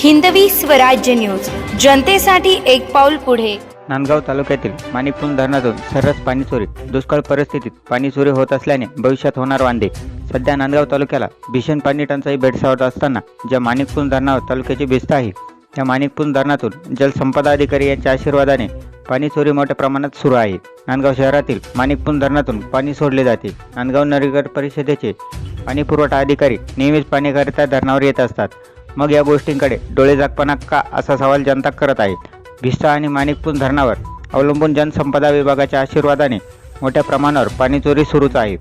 Hindavi Swarajya news. जनतेसाठी एक पाऊल पुढे. नांदगाव तालुक्यातील माणिकपूर धरणातून सर्रास पाणी चोरी दुष्काळ परिस्थितीत पाणी चोरी होत असल्याने भविष्यात होणार वांदे. सध्या नांदगाव तालुक्याला भीषण पाणी टंचाई भेडसावत असताना ज्या माणिकपूर धरणावर तालुक्याची भिस्त आहे त्या माणिकपूर धरणातून जलसंपदा अधिकारी यांच्या आशीर्वादाने पाणी चोरी मोठ्या प्रमाणात सुरू आहे. नांदगाव शहरातील माणिकपूर धरणातून पाणी सोडले जाते. नांदगाव नगर परिषदेचे पाणी पुरवठा अधिकारी नेहमीच पाणीकरिता धरणावर येत असतात. मग या गोष्टींकडे डोळे जागपणा का असा सवाल जनता करत आहे भिस्ता आणि माणिकपूर धरणावर अवलंबून जनसंपदा विभागाच्या आशीर्वादाने मोठ्या प्रमाणावर पाणी चोरी सुरूच आहे.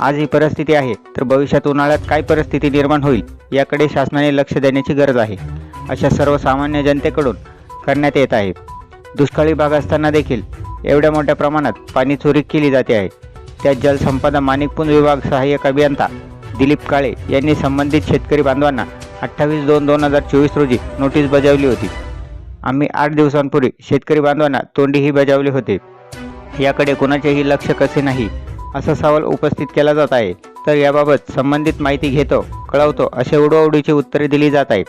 आज ही परिस्थिती आहे तर भविष्यात उन्हाळ्यात काय परिस्थिती निर्माण होईल याकडे शासनाने लक्ष देण्याची गरज आहे. अशा सर्वसामान्य जनतेकडून करण्यात येत आहे. दुष्काळी भाग असताना देखील एवढ्या मोठ्या प्रमाणात पाणी चोरी केली जाते आहे. त्यात जलसंपदा माणिकपूर विभाग सहाय्यक अभियंता दिलीप काळे यांनी संबंधित शेतकरी बांधवांना अठ्ठावीस दोन दोन हजार चोवीस रोजी नोटीस बजावली होती. आम्ही आठ दिवसांपूर्वी शेतकरी बांधवांना तोंडीही बजावले होते. याकडे कोणाचेही लक्ष कसे नाही असा सवाल उपस्थित केला जात आहे. तर याबाबत संबंधित माहिती घेतो कळवतो असे उडवाउडीची उत्तरे दिली जात आहेत.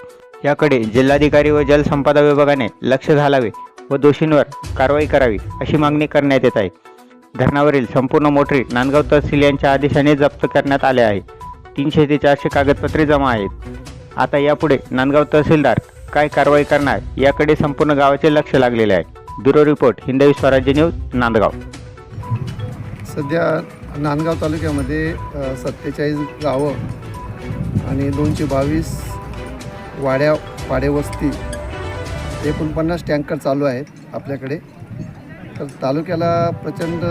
याकडे जिल्हाधिकारी व जलसंपदा विभागाने लक्ष घालावे व दोषींवर कारवाई करावी अशी मागणी करण्यात येत आहे. धरणावरील संपूर्ण मोटरी नांदगाव तहसील यांच्या आदेशाने जप्त करण्यात आल्या आहे तीनशे ते चारशे कागदपत्रे जमा आहेत. आता यापुढे नांदगाव तहसीलदार काय कारवाई करणार याकडे संपूर्ण गावाचे लक्ष लागलेले आहे. Bureau report Hindavi Swarajya news Nandgaon. सध्या नांदगाव तालुक्यामध्ये सत्तेचाळीस गावं आणि दोनशे बावीस वाड्या वाडेवस्ती एकोणपन्नास टँकर चालू आहेत आपल्याकडे. तर तालुक्याला प्रचंड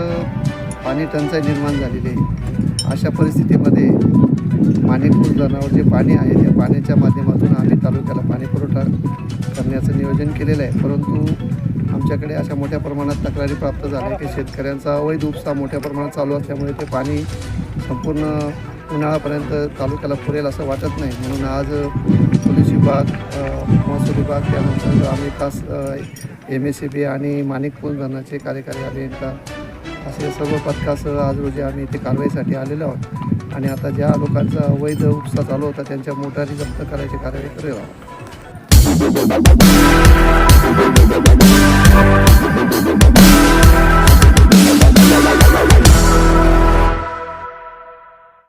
पाणी टंचाई निर्माण झालेली आहे. अशा परिस्थितीमध्ये मानेपूर धरणावर जे पाणी आहे त्या पाण्याच्या माध्यमातून आम्ही तालुक्याला पाणी पुरवठा करण्याचं नियोजन केलेलं आहे. परंतु आमच्याकडे अशा मोठ्या प्रमाणात तक्रारी प्राप्त झाल्या की शेतकऱ्यांचा अवैध उपसा मोठ्या प्रमाणात चालू असल्यामुळे ते पाणी संपूर्ण उन्हाळ्यापर्यंत तालुक्याला पुरेल असं वाटत नाही. म्हणून आज पोलीस विभाग महसूल विभाग त्यानंतर आम्ही तास एम एस सी बी आणि माणिकपूर धरणाचे कार्यकारी अभियंता असे सर्व पथकासह आज रोजी आम्ही इथे कारवाईसाठी आलेलो आहोत. आणि आता ज्या लोकांचा अवैध उपसा चालू होता त्यांच्या मोटारी जप्त करायची कार्यवाही करेल